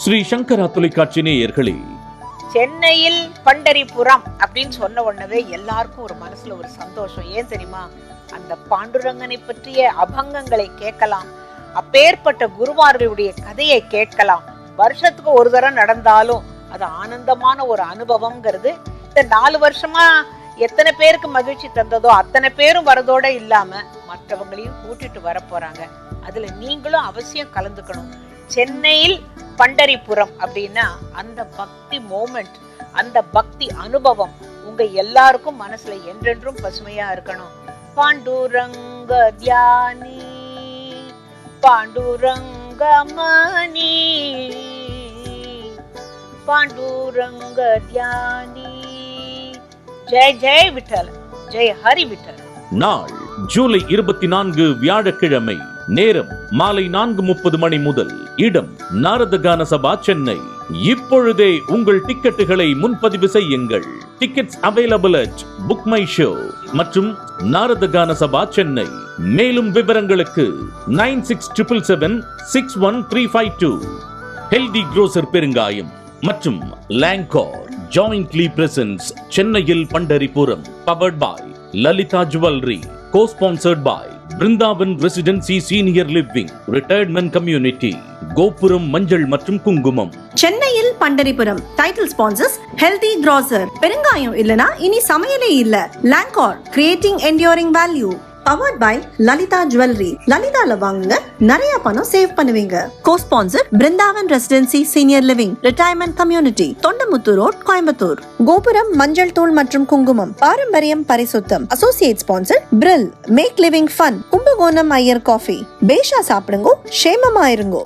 ஸ்ரீ சங்கரா தொலைக்காட்சி நேயர்களே. சென்னையில் பண்டரிபுரம் அப்படின்னு சொன்ன உடனே எல்லாருக்கும் ஒரு மனசுல ஒரு சந்தோஷம். ஏன் தெரியுமா? அந்த பாண்டுரங்கனை பற்றிய அபங்கங்களை கேட்கலாம். அப்பேற்பட்ட குருவார்களுடைய கதையை கேட்கலாம். வருஷத்துக்கு ஒரு தடவை நடந்தாலும் அது ஆனந்தமான ஒரு அனுபவம்ங்கிறது. இந்த நாலு வருஷமா எத்தனை பேருக்கு மகிழ்ச்சி தந்ததோ அத்தனை பேரும் வரதோட இல்லாம மற்றவங்களையும் கூட்டிட்டு வர போறாங்க. அதுல நீங்களும் அவசியம் கலந்துக்கணும். சென்னையில் பண்டரிபுரம் அப்படின்னா அந்த பக்தி மோமெண்ட் அந்த பக்தி அனுபவம் உங்க எல்லாருக்கும் மனசுல என்றென்றும் பசுமையா இருக்கணும். பாண்டுரங்க தியானி பாண்டுரங்க மணி பாண்டுரங்க தியானி. ஜெய் ஜெய் விட்டல் ஜெய் ஹரி விட்டல். நாள் ஜூலை இருபத்தி நான்கு வியாழக்கிழமை. நேரம் மாலை நான்கு முப்பது மணி முதல். இடம் நாரதகான சபா சென்னை. இப்பொழுதே உங்கள் டிக்கெட்டுகளை முன்பதிவு செய்யுங்கள். Tickets available at Book My Show மற்றும் நாரதகான சபா சென்னை. மேலும் விவரங்களுக்கு nine six triple seven six one three five two. Healthy grocer பெருங்காயம் மற்றும் லேங்கோர் ஜாயிண்ட்லி பிரசன்ஸ் சென்னையில் Pandaripuram. Powered by Lalitha jewellery co sponsored by Brindavan residency senior living retirement community Gopuram மஞ்சள் மற்றும் குங்குமம். சென்னையில் Pandaripuram title sponsors healthy grocer பெருங்காயம் இல்லனா இனி சமையலே இல்ல. Lancor creating enduring value powered by Lalitha jewellery லலிதால வாங்குங்க நிறைய பணம் சேவ் பண்ணுவீங்க. Co sponsor Brindavan residency senior living retirement community Thondamuthur road Coimbatore Gopuram மஞ்சள் தூள் மற்றும் குங்குமம் பாரம்பரியம் பரிசுத்தம். Associate sponsor பிரில் make living fun Kumbakonam Iyer coffee பேஷா சாப்பிடுங்கோ ஷேமமா இருங்கோ